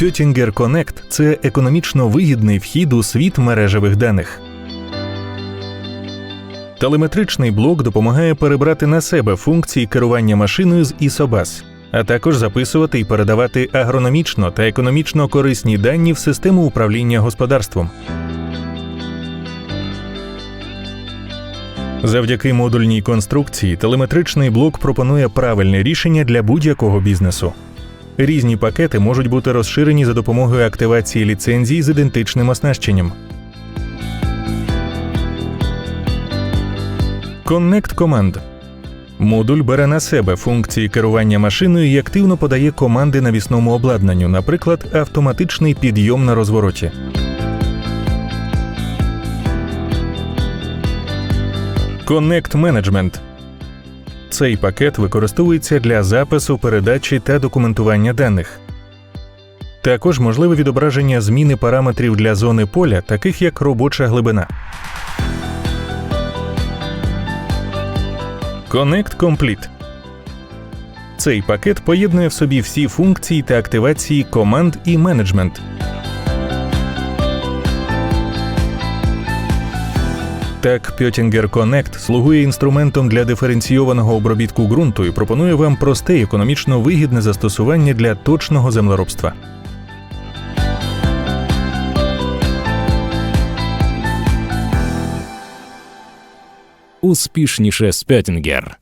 Pöttinger Connect – це економічно вигідний вхід у світ мережевих даних. Телеметричний блок допомагає перебрати на себе функції керування машиною з ISOBUS, а також записувати і передавати агрономічно та економічно корисні дані в систему управління господарством. Завдяки модульній конструкції телеметричний блок пропонує правильне рішення для будь-якого бізнесу. Різні пакети можуть бути розширені за допомогою активації ліцензій з ідентичним оснащенням. Connect Command Модуль бере на себе функції керування машиною і активно подає команди навісному обладнанню, наприклад, автоматичний підйом на розвороті. Connect Management Цей пакет використовується для запису, передачі та документування даних. Також можливе відображення зміни параметрів для зони поля, таких як робоча глибина. Connect Complete Цей пакет поєднує в собі всі функції та активації команд і менеджмент. Так, Pöttinger Connect слугує інструментом для диференційованого обробітку ґрунту і пропонує вам просте і економічно вигідне застосування для точного землеробства. Успішніше Спьотінгер.